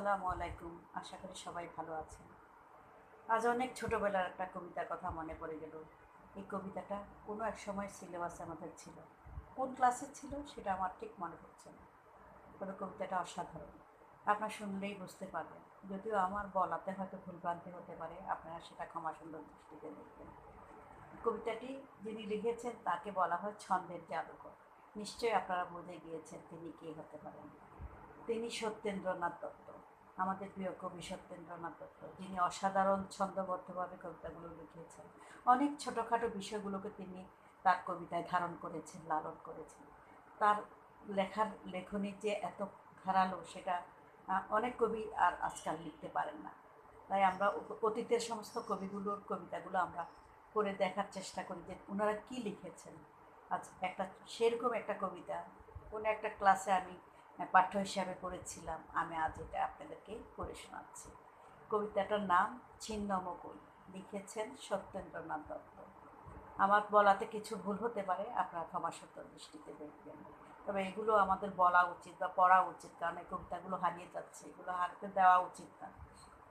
আসসালামু আলাইকুম। আশা করি সবাই ভালো আছেন। আজ অনেক ছোটোবেলার একটা কবিতার কথা মনে পড়ে গেল। এই কবিতাটা কোনো এক সময় সিলেবাসে আমাদের ছিল। কোন ক্লাসে ছিল সেটা আমার ঠিক মনে পড়ছে না। তবে কবিতাটা অসাধারণ। আপনার শুনলেই বুঝতে পারবেন। যদিও আমার বলাতে হয়তো ভুলভ্রান্তি হতে পারে, আপনারা সেটা ক্ষমা সুন্দর দৃষ্টিতে দেখবেন। কবিতাটি যিনি লিখেছেন তাকে বলা হয় ছন্দের জাদুকর। নিশ্চয়ই আপনারা বুঝে গিয়েছেন তিনি কে হতে পারেন। তিনি সত্যেন্দ্রনাথ দত্ত। আমাদের প্রিয় কবি সত্যেন্দ্রনাথ দত্ত, যিনি অসাধারণ ছন্দবদ্ধভাবে কবিতাগুলো লিখেছেন। অনেক ছোটোখাটো বিষয়গুলোকে তিনি তার কবিতায় ধারণ করেছেন, লালন করেছেন। তার লেখার লেখনী যে এত ধারালো, সেটা অনেক কবি আর আজকাল লিখতে পারেন না। তাই আমরা অতীতের সমস্ত কবিগুলোর কবিতাগুলো আমরা পড়ে দেখার চেষ্টা করি যে ওনারা কী লিখেছেন। আজ একটা সেরকম একটা কবিতা, কোনো একটা ক্লাসে আমি পাঠ্য হিসাবে পড়েছিলাম। আমি আজ এটা আপনাদেরকে পড়ে শোনাচ্ছি। কবিতাটার নাম ছিন্নমকুল লিখেছেন সত্যেন্দ্রনাথ দত্ত। আমার বলাতে কিছু ভুল হতে পারে, আপনারা ক্ষমা সত্য দৃষ্টিতে দেখবেন। তবে এগুলো আমাদের বলা উচিত বা পড়া উচিত, কারণ এই কবিতাগুলো হারিয়ে যাচ্ছে, এগুলো হারতে দেওয়া উচিত না।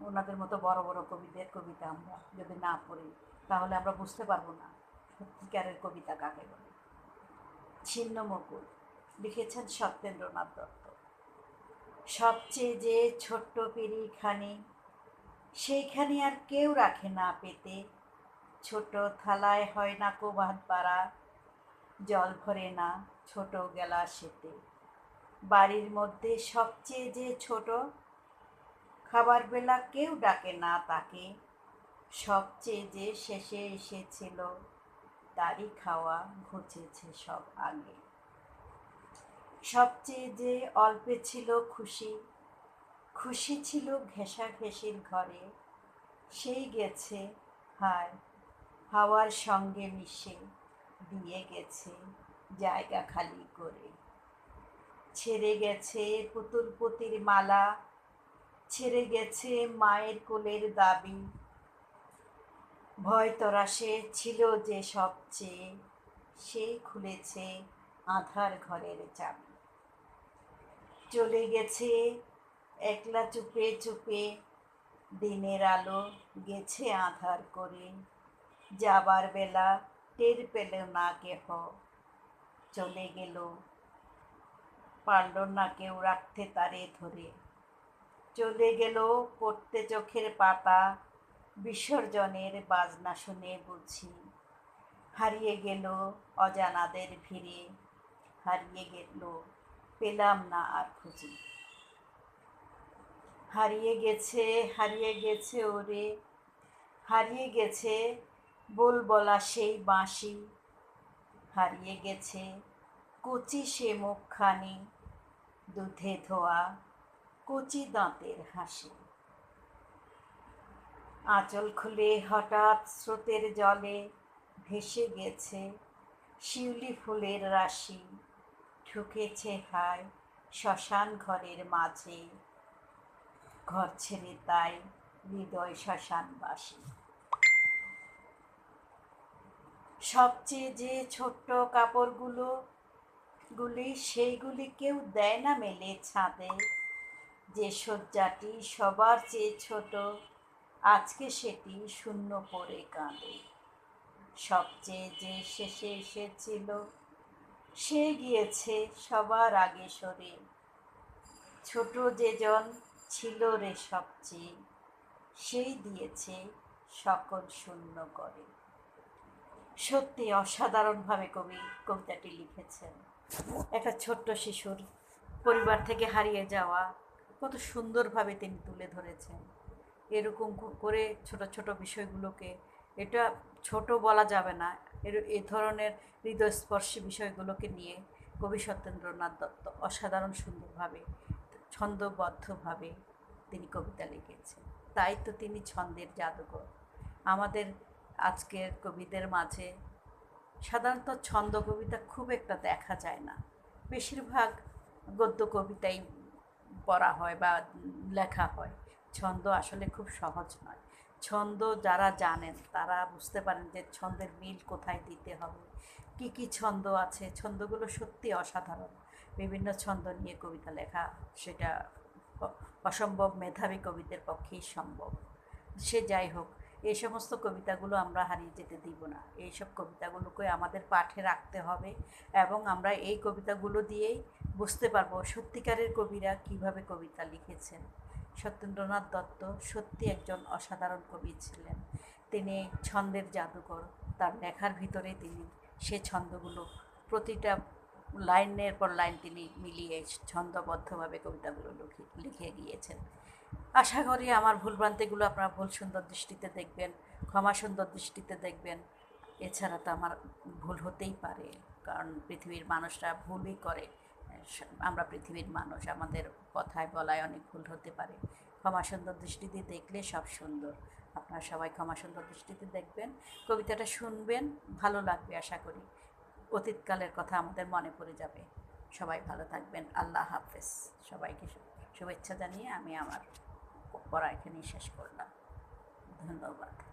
ওনাদের মতো বড় বড় কবিদের কবিতা আমরা যদি না পড়ি, তাহলে আমরা বুঝতে পারব না সত্যিকারের কবিতা কাকে বলে। ছিন্ন ছিন্নমকুল লিখেছেন সত্যেন্দ্রনাথ দত্ত। সবচেয়ে যে ছোট্ট পেরিখানে সেইখানে আর কেউ রাখে না পেতে। ছোট থালায় হয় না কো ভাত পাড়া, জল ভরে না ছোট গেলা সেতে। বাড়ির মধ্যে সবচেয়ে যে ছোট, খাবার বেলা কেউ ডাকে না তাকে। সবচেয়ে যে শেষে এসেছিল, তারই খাওয়া ঘুচেছে সব আগে। সবচেয়ে যে অল্পে ছিল খুশি খুশি ছিল ঘেঁষা ঘেঁষির ঘরে, সেই গেছে হায় হাওয়ার সঙ্গে মিশে দিয়ে গেছে জায়গা খালি করে। ছেড়ে গেছে পুতুল পুতির মালা, ছেড়ে গেছে মায়ের কোলের দাবি। ভয় তরাসে ছিল যে সবচেয়ে সেই খুলেছে আধার ঘরের চাবি। চলে গেছে। একলা চুপে চুপে দিনের আলো গেছে আধার করে। যাবার বেলা টের পেল না কেহ। চলে গেল। পারল না কেউ রাখতে তারে ধরে। চলে গেল পড়তে চোখের পাতা। বিসর্জনের বাজনা শুনে বুঝি। হারিয়ে গেল অজানাদের ভিড়ে। হারিয়ে গেল পেলাম না আর খুঁজি। হারিয়ে গেছে হারিয়ে গেছে ওরে। হারিয়ে গেছে বল বলা সেই বাঁশি। হারিয়ে গেছে কচি সে মুখখানি। দুধে ধোয়া কচি দাঁতের হাসি। আঁচল খুলে হঠাৎ স্রোতের জলে ভেসে গেছে শিউলি ফুলের রাশি। ঢুকেছে হায় শ্মশান ঘরের মাঝে। ঘর ছেড়ে তাই হৃদয় শ্মশানবাসী। সবচেয়ে যে ছোট্ট কাপড়গুলো, গুলি সেইগুলি কেউ দেয় না মেলে ছাঁদে। যে শয্যাটি সবার চেয়ে ছোট, আজকে সেটি শূন্য পড়ে কাঁদে সবচেয়ে যে শেষে এসেছিল সে গিয়েছে সবার আগে সরে ছোট যেজন ছিল রে সবচেয়ে, সেই দিয়েছে সকল শূন্য করে। সত্যি অসাধারণভাবে কবি, কবিতাটি লিখেছেন। একটা ছোট্ট শিশুর পরিবার থেকে হারিয়ে যাওয়া, কত সুন্দরভাবে তিনি তুলে ধরেছেন। এরকম করে ছোট ছোট বিষয়গুলোকে, এটা ছোট বলা যাবে না এর, এ ধরনের হৃদয়স্পর্শী বিষয়গুলোকে নিয়ে কবি সত্যেন্দ্রনাথ দত্ত অসাধারণ সুন্দরভাবে, ছন্দবদ্ধভাবে তিনি কবিতা লিখেছেন। তাই তো তিনি ছন্দের জাদুকর আমাদের আজকের কবিদের মাঝে সাধারণত ছন্দ কবিতা খুব একটা দেখা যায় না। বেশিরভাগ গদ্য কবিতাই পড়া হয় বা লেখা হয়। ছন্দ আসলে খুব সহজ নয়। ছন্দ যারা জানেন, তারা বুঝতে পারেন যে ছন্দের মিল কোথায় দিতে হবে। কি কি ছন্দ আছে? ছন্দগুলো সত্যি অসাধারণ। বিভিন্ন ছন্দ নিয়ে কবিতা লেখা, সেটা অসম্ভব মেধাবী কবিদের পক্ষেই সম্ভব। সে যাই হোক, এই সমস্ত কবিতাগুলো আমরা হারিয়ে যেতে দিব না। এইসব কবিতাগুলোকে আমাদের পাঠে রাখতে হবে এবং আমরা এই কবিতাগুলো দিয়েই বুঝতে পারব সত্যিকারের কবিরা কীভাবে কবিতা লিখেছেন। সত্যেন্দ্রনাথ দত্ত সত্যি একজন অসাধারণ কবি ছিলেন। তিনি ছন্দের জাদুকর তার লেখার ভিতরে তিনি সে ছন্দগুলো, প্রতিটা লাইনের পর লাইন তিনি মিলিয়ে ছন্দবদ্ধভাবে কবিতাগুলো লিখে গিয়েছেন। আশা করি আমার ভুলভ্রান্তিগুলো আপনারা ভুল সুন্দর দৃষ্টিতে দেখবেন, ক্ষমা সুন্দর দৃষ্টিতে দেখবেন। এছাড়া তো আমার ভুল হতেই পারে, কারণ পৃথিবীর মানুষরা ভুলই করে। আমরা পৃথিবীর মানুষ, আমাদের কথায় বলায় অনেক ভুল হতে পারে। ক্ষমা সুন্দর দৃষ্টিতে দেখলে সব সুন্দর। আপনারা সবাই ক্ষমা সুন্দর দৃষ্টিতে দেখবেন, কবিতাটা শুনবেন, ভালো লাগবে আশা করি। অতীতকালের কথা আমাদের মনে পড়ে যাবে। সবাই ভালো থাকবেন, আল্লাহ হাফেজ। সবাইকে শুভেচ্ছা জানিয়ে আমি আমার পড়া এখানেই শেষ করলাম। ধন্যবাদ।